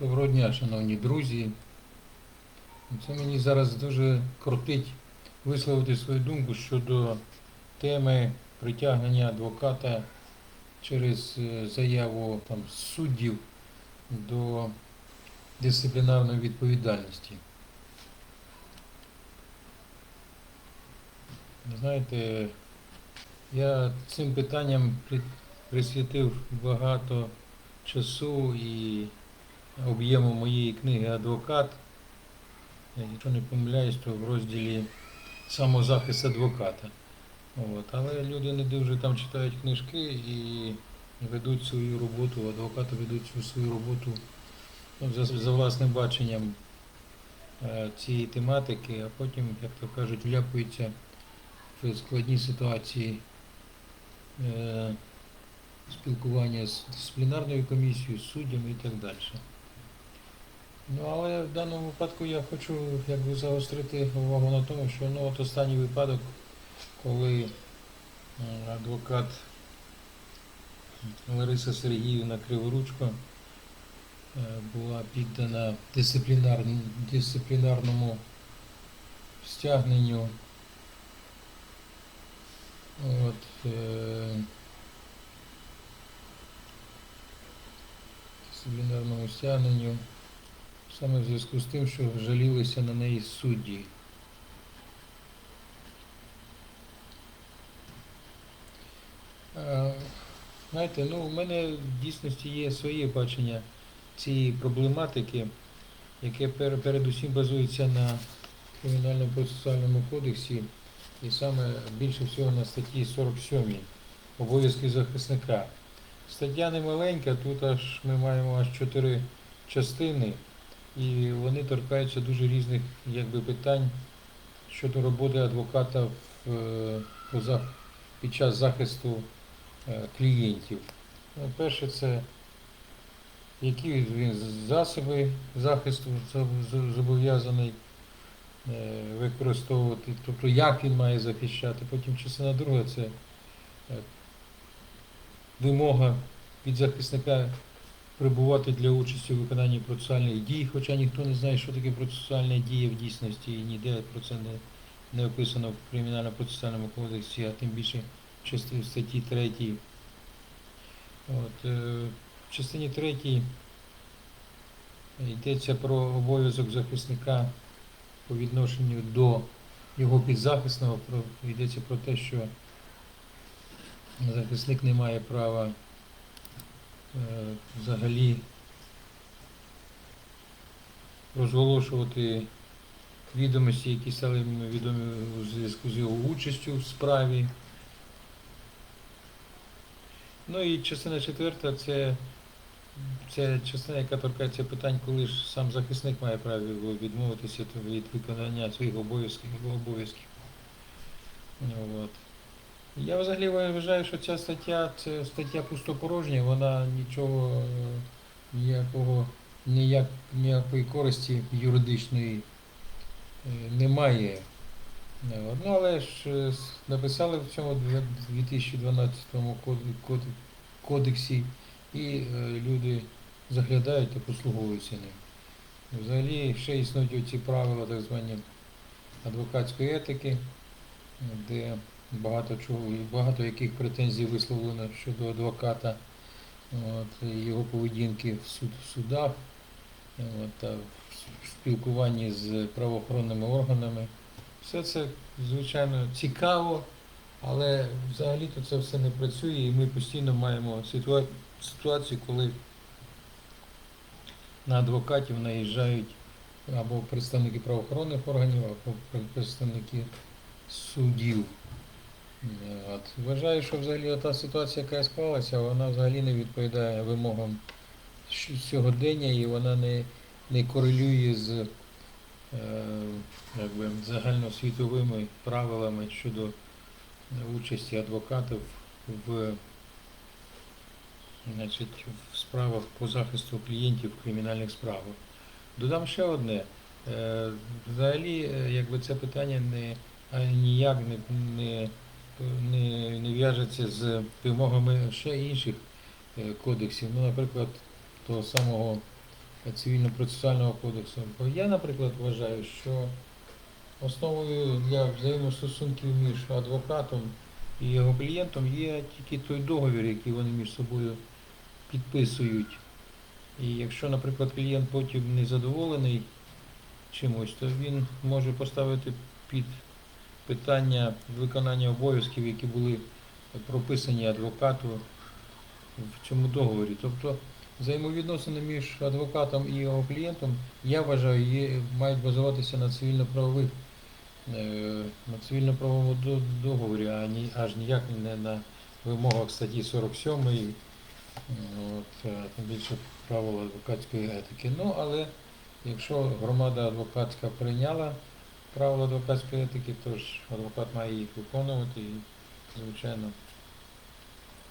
Доброго дня, шановні друзі. Це мені зараз дуже крутить висловити свою думку щодо теми притягнення адвоката через е, заяву там, суддів до дисциплінарної відповідальності. Знаєте, я цим питанням присвятив багато часу і об'єму моєї книги Адвокат. Якщо не помиляюсь, то в розділі самозахист адвоката. От. Але люди не дуже там читають книжки і ведуть свою роботу, адвокати ведуть цю свою роботу ну, за, за власним баченням е, цієї тематики, а потім, як то кажуть, вляпуються в складні ситуації е, спілкування з дисциплінарною комісією, з суддями і так далі. Ну, але в даному випадку я хочу якби, загострити увагу на тому, що ну, от останній випадок, коли адвокат Лариса Сергіївна Криворучко е, була піддана дисциплінар... дисциплінарному стягненню. От, е... дисциплінарному стягненню саме в зв'язку з тим, що жалілися на неї судді. Е, Знаєте, ну, у мене в дійсності є своє бачення цієї проблематики, яке передусім базується на Кримінальному процесуальному кодексі і саме більше всього на статті 47 обов'язки захисника. Стаття не маленька, тут аж ми маємо аж чотири частини, і вони торкаються дуже різних якби, питань щодо роботи адвоката в, е, під час захисту е, клієнтів. Ну, Перше, це які він засоби захисту зобов'язаний е, використовувати, тобто як він має захищати. Потім частина друга це вимога від захисника прибувати для участі у виконанні процесуальних дій, хоча ніхто не знає, що таке процесуальна дія в дійсності, і ніде про це не, не описано в Кримінально-процесуальному кодексі, а тим більше в статті 3. От, е, в частині 3 йдеться про обов'язок захисника по відношенню до його підзахисного, йдеться про те, що захисник не має права взагалі розголошувати відомості, які стали відомі у зв'язку з його участю в справі. Ну і частина четверта це, це частина, яка торкається питань, коли ж сам захисник має право відмовитися від виконання своїх обов'язків. обов'язків. От. Я взагалі вважаю, що ця стаття це стаття пустопорожня, вона нічого е, ніякого ніяк, ніякої користі юридичної е, не має. Е. Ну, але ж написали в цьому 2012 код- код- кодексі і люди заглядають та послуговуються ним. Взагалі ще існують ці правила так звані адвокатської етики, де багато чого, багато яких претензій висловлено щодо адвоката, от, його поведінки в, суд, в судах, от, та в спілкуванні з правоохоронними органами. Все це, звичайно, цікаво, але взагалі-то це все не працює, і ми постійно маємо ситуа- ситуацію, коли на адвокатів наїжджають або представники правоохоронних органів, або представники суддів. Е, От. Вважаю, що взагалі та ситуація, яка склалася, вона взагалі не відповідає вимогам сьогодення і вона не, не корелює з е, якби, загальноосвітовими правилами щодо участі адвокатів в, значить, в справах по захисту клієнтів в кримінальних справах. Додам ще одне. Е, Взагалі, е, якби це питання не ніяк не, не, не, не в'яжеться з вимогами ще інших е, кодексів. Ну, наприклад, того самого цивільно-процесуального кодексу. Бо я, наприклад, вважаю, що основою для взаємостосунків між адвокатом і його клієнтом є тільки той договір, який вони між собою підписують. І якщо, наприклад, клієнт потім не задоволений чимось, то він може поставити під питання виконання обов'язків, які були прописані адвокату в цьому договорі. Тобто взаємовідносини між адвокатом і його клієнтом, я вважаю, є, мають базуватися на цивільно-правових е, на цивільно-правовому договорі, а ні, аж ніяк не на вимогах статті 47 от, е, тим більше правил адвокатської етики. Ну, але якщо громада адвокатська прийняла правила адвокатської етики, то ж адвокат має їх виконувати і, звичайно,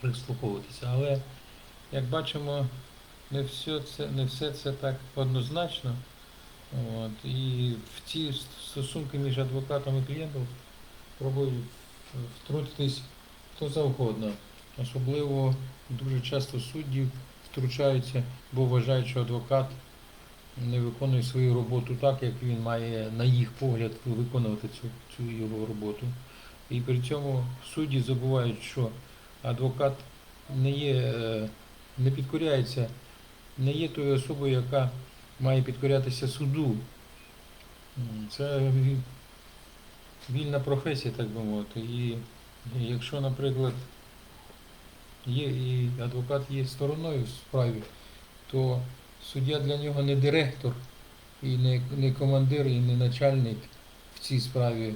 прислуховуватися. Але, як бачимо, не все це, не все це так однозначно. От, і в ці стосунки між адвокатом і клієнтом пробують втрутитись хто завгодно. Особливо дуже часто судді втручаються, бо вважають, що адвокат не виконує свою роботу так, як він має, на їх погляд, виконувати цю, цю його роботу. І при цьому судді забувають, що адвокат не є, е, не підкоряється, не є тою особою, яка має підкорятися суду. Це вільна професія, так би мовити. І якщо, наприклад, є і адвокат є стороною в справі, то суддя для нього не директор, і не, не командир, і не начальник в цій справі.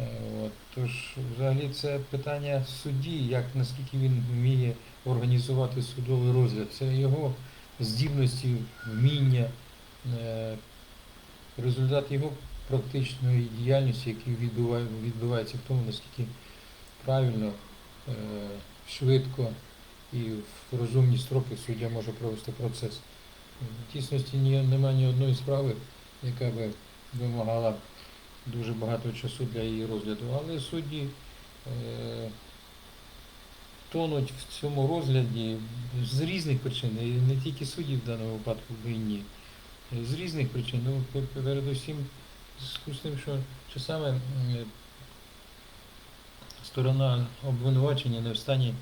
Е, От. Тож, взагалі, це питання судді, як наскільки він вміє організувати судовий розгляд. Це його здібності, вміння, е, результат його практичної діяльності, який відбуває, відбувається в тому, наскільки правильно, е, швидко і в розумні строки суддя може провести процес. В дійсності немає ні одної справи, яка би вимагала дуже багато часу для її розгляду, але судді е, тонуть в цьому розгляді з різних причин, і не тільки судді в даному випадку винні, з різних причин. Ну, передусім, з тим, що часами м, сторона обвинувачення не в стані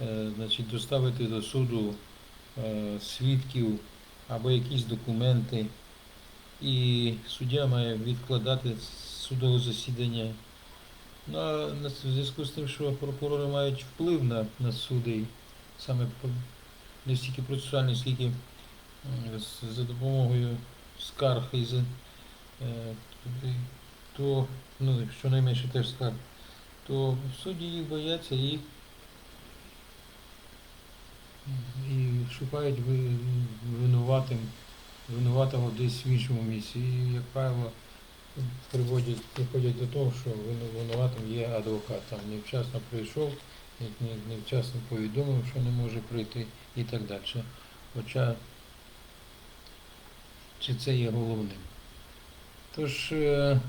е, значить, доставити до суду е, свідків або якісь документи, і суддя має відкладати судове засідання. Ну, на- в зв'язку з тим, що прокурори мають вплив на, на суди, саме не стільки процесуальний, скільки за допомогою скарг і за, е, то, ну, щонайменше теж скарг, то судді їх бояться і, і шукають винуватим, винуватого десь в іншому місці. І, як правило, приводять, приходять до того, що винуватим є адвокат. Там невчасно прийшов, не- не- невчасно повідомив, що не може прийти і так далі. Хоча чи це є головним. Тож, е,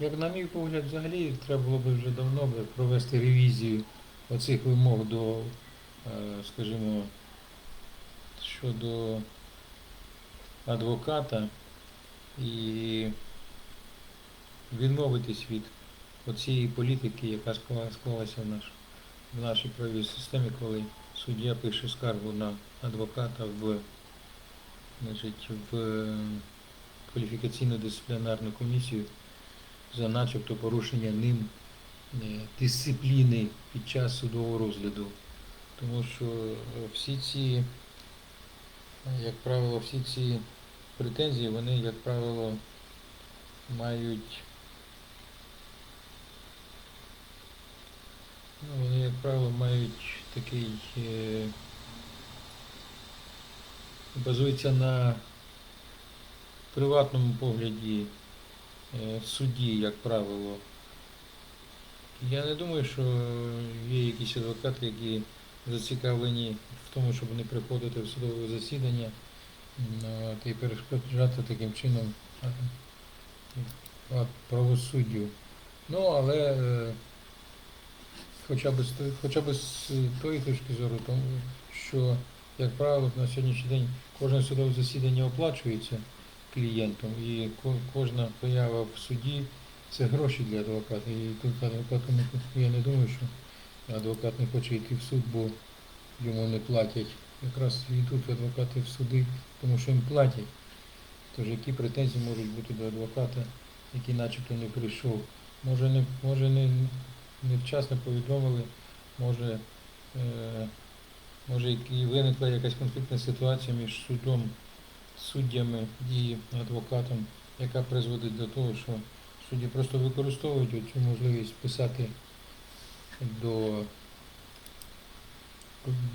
як на мій погляд, взагалі треба було б вже давно провести ревізію оцих вимог до, е, скажімо, щодо адвоката і відмовитись від оцієї політики, яка склалася в, наш, в нашій правовій системі, коли суддя пише скаргу на адвоката в, значить, в е, кваліфікаційну дисциплінарну комісію за начебто порушення ним е, дисципліни під час судового розгляду. Тому що е, всі ці, як правило, всі ці претензії, вони, як правило, мають Ну, вони, як правило, мають такий, е, базуються на приватному погляді е, судді, як правило. Я не думаю, що є якісь адвокати, які зацікавлені в тому, щоб не приходити в судове засідання і перешкоджати таким чином правосуддю. Ну, але е, хоча б хоча б з тої точки зору, тому що як правило, на сьогоднішній день кожне судове засідання оплачується клієнтом, і ко- кожна поява в суді це гроші для адвоката. І тут адвокату не я не думаю, що адвокат не хоче йти в суд, бо йому не платять. Якраз йдуть адвокати в суди, тому що їм платять. Тож які претензії можуть бути до адвоката, який начебто не прийшов? Може не може не, не вчасно повідомили, може, е, може і виникла якась конфліктна ситуація між судом, суддями і адвокатом, яка призводить до того, що судді просто використовують цю можливість писати до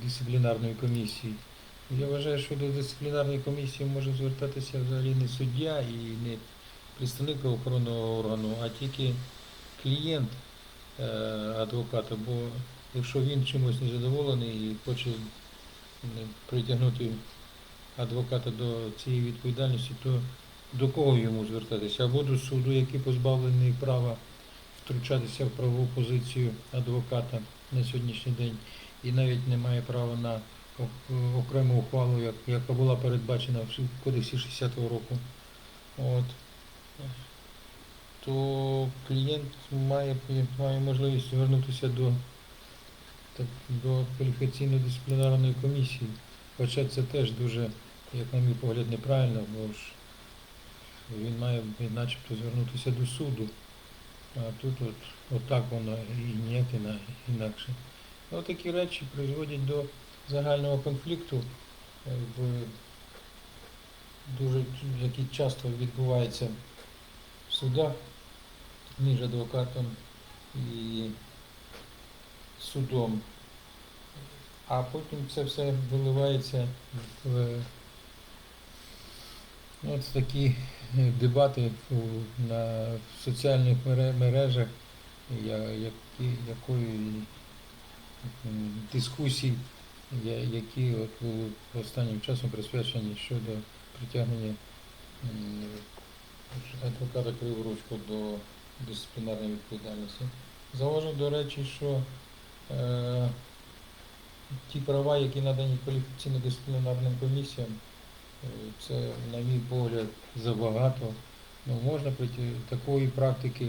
дисциплінарної комісії. Я вважаю, що до дисциплінарної комісії може звертатися взагалі не суддя і не представник правоохоронного органу, а тільки клієнт е, адвоката. Бо якщо він чимось незадоволений і хоче притягнути адвоката до цієї відповідальності, то до кого йому звертатися? Або до суду, який позбавлений права втручатися в правову позицію адвоката на сьогоднішній день, і навіть не має права на окрему ухвалу, яка була передбачена в кодексі 60-го року. От. То клієнт має, має можливість звернутися до, так, до кваліфікаційно-дисциплінарної комісії. Хоча це теж дуже, як на мій погляд, неправильно, бо ж він має начебто звернутися до суду. А тут от, отак воно і іна- інакше. Ну, такі речі призводять до загального конфлікту, е, дуже, який часто відбувається в судах між адвокатом і судом. А потім це все виливається в ну, от такі дебати на соціальних мережах, якої я- які от були останнім часом присвячені щодо притягнення адвоката Криворучко до дисциплінарної відповідальності. Зауважу, до речі, що е, ті права, які надані кваліфікаційно-дисциплінарним комісіям, це, на мій погляд, забагато. Ну, можна прийти такої практики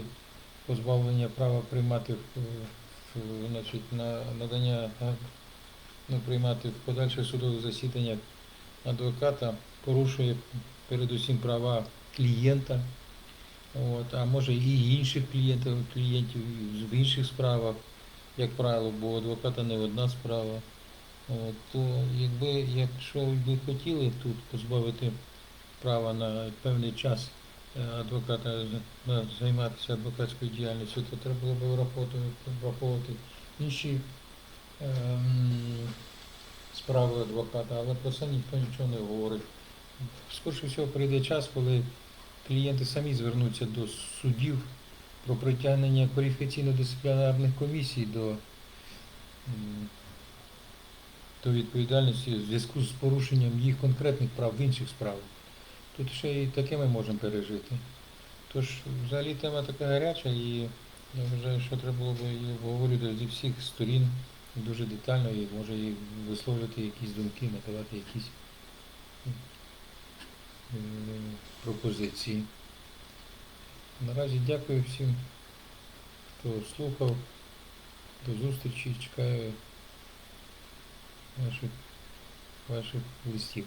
позбавлення права приймати значить, на надання е, ну, приймати в подальших судових засіданнях адвоката порушує передусім права клієнта, от, а може і інших клієнтів, клієнтів в інших справах, як правило, бо адвоката не одна справа. От, то якби, якщо ви хотіли тут позбавити права на певний час е, адвоката займатися адвокатською діяльністю, то треба було б враховувати, інші ем, справи адвоката, але про це ніхто нічого не говорить. Скоріше всього прийде час, коли клієнти самі звернуться до судів про притягнення кваліфікаційно-дисциплінарних комісій до, до відповідальності в зв'язку з порушенням їх конкретних прав в інших справах. Тут ще і таке ми можемо пережити. Тож, взагалі тема така гаряча і я вважаю, що треба було б її обговорювати зі всіх сторін дуже детально і може і висловлювати якісь думки, надавати якісь пропозиції. Наразі дякую всім, хто слухав. До зустрічі. Чекаю ваших, ваших листів.